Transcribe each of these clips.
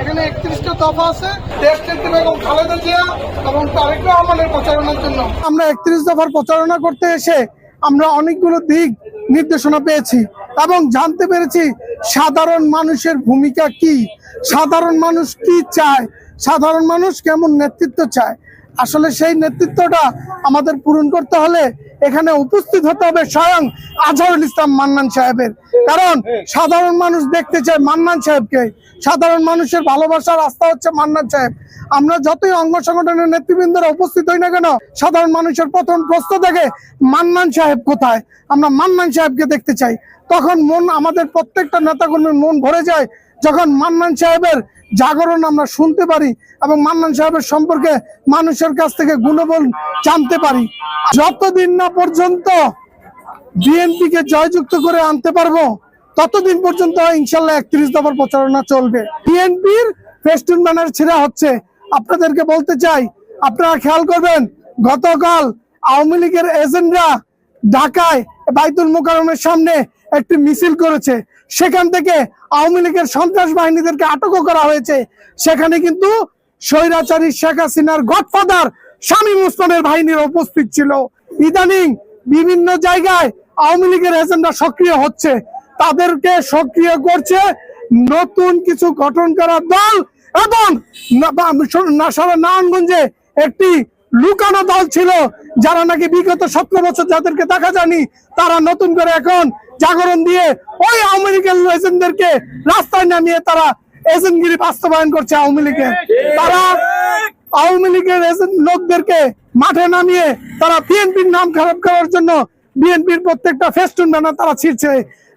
এখানে একত্রিশটা দফা আছে বেগম খালেদা জিয়া এবং তারেক রহমানের প্রচারণার জন্য। আমরা একত্রিশ দফার প্রচারণা করতে এসে আমরা অনেকগুলো দিক নির্দেশনা পেয়েছি এবং জানতে পেরেছি সাধারণ মানুষের ভূমিকা কি, সাধারণ মানুষ কি চায়, সাধারণ মানুষ কেমন নেতৃত্ব চায়। আসলে সেই নেতৃত্বটা আমাদের পূরণ করতে হলে এখানে উপস্থিত হতে হবে স্বয়ং আজহারুল ইসলাম মান্নান সাহেবের। কারণ সাধারণ মানুষ দেখতে চায় মান্নান সাহেবকে। সাধারণ মানুষের ভালোবাসার আস্থা হচ্ছে মান্নান সাহেব। আমরা যতই অঙ্গ সংগঠনের নেতৃবৃন্দরা উপস্থিত হই না কেন, সাধারণ মানুষের প্রথম প্রশ্ন থাকে মান্নান সাহেব কোথায়? আমরা মান্নান সাহেবকে দেখতে চাই। তখন মন, আমাদের প্রত্যেকটা নেতাকর্মীর মন ভরে যায়। যখন মান্নান সাহেবের জাগরণ আমরা শুনতে পারি এবং মান্নান সাহেবের সম্পর্কে মানুষের কাছ থেকে গুণবল জানতে পারি, যতদিন না পর্যন্ত বিএনপিকে জয়যুক্ত করে আনতে পারব, ততদিন পর্যন্ত ইনশাল্লাহ একত্রিশ দফার প্রচারণা চলবে। বিএনপির ফেস্টুন ব্যানার ছেড়া হচ্ছে। আপনাদেরকে বলতে চাই, আপনারা খেয়াল করবেন, গতকাল আওয়ামী লীগের এজেন্টরা ঢাকায় বাইতুল মোকারমের সামনে একটি মিছিল করেছে। সেখান থেকে আওয়ামী লীগের সন্ত্রাস বাহিনীদেরকে আটকও করা হয়েছে। সেখানে কিন্তু স্বৈরাচারী শেখ হাসিনার গডফাদার শামীম ওসমানের বাহিনীর উপস্থিত ছিল। ইদানিং বিভিন্ন জায়গায় আওয়ামী লীগের এজেন্ডা সক্রিয় হচ্ছে। তাদেরকে সক্রিয় করছে নতুন কিছু গঠন করা দল এবং নারায়ণগঞ্জে একটি লুকানো দল ছিল, যারা নাকি বিগত সতেরো বছর যাদেরকে দেখা যায়নি, তারা নতুন করে এখন জাগরণ দিয়ে ওই আওয়ামী লীগের এজেন্টদেরকে রাস্তায় নামিয়ে তারা এজেন্টগিরি বাস্তবায়ন করছে আওয়ামী লীগের। তারা আওয়ামী লীগের লোকদেরকে মাঠে নামিয়ে তারা বিএনপির নাম খারাপ করার জন্য বিএনপির প্রত্যেকটা ফেস্টুন ব্যানার তারা ছিঁড়ছে।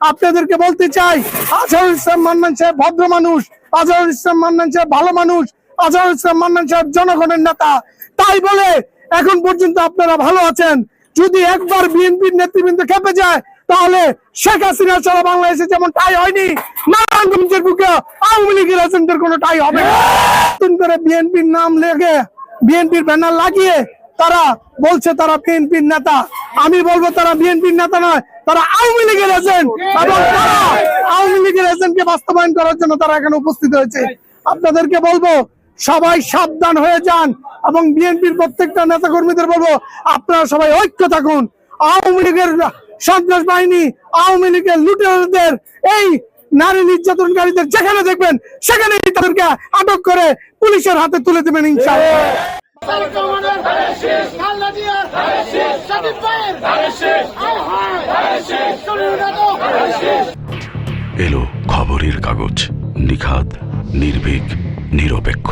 আপনাদেরকে বলতে চাই, আজহারুল ইসলাম মান্নান সাহেব ভদ্র মানুষ, আজহারুল ইসলাম মান্নান সাহেব ভালো মানুষ, আজহারুল ইসলাম মান্নান সাহেব জনগণের নেতা। তাই বলে এখন পর্যন্ত আপনারা ভালো আছেন। যদি একবার বিএনপির নেতৃবৃন্দ খেপে যায় তাহলে শেখ হাসিনা সারা বাংলাদেশে যেমন টাই হয়নি, নারায়ণগঞ্জের বুকে আওয়ামী লীগের এজেন্টের কোনো টাই হবে নতুন করে বিএনপির নাম লেগে বিএনপির ব্যানার লাগিয়ে তারা বলছে তারা বিএনপির নেতা। আমি বলব তারা বিএনপির নেতা নয়, তারা আওয়ামী লীগের এজেন্ট এবং তারা আওয়ামী লীগের এজেন্টকে বাস্তবায়ন করার জন্য তারা এখানে উপস্থিত হয়েছে। আপনাদেরকে বলব, সবাই সাবধান হয়ে যান এবং বিএনপির প্রত্যেকটা নেতা কর্মীদের বলব, আপনারা সবাই ঐক্য থাকুন। আওয়ামী লীগের সন্ত্রাস বাহিনী আওয়ামী লীগের লুটেরাদের, এই নারী নির্যাতনকারীদের যেখানে দেখবেন সেখানে তাদেরকে আটক করে পুলিশের হাতে তুলে দেবেন ইনশাআল্লাহ। এলো খবরের কাগজ, নিখাদ, নির্ভীক, নিরপেক্ষ।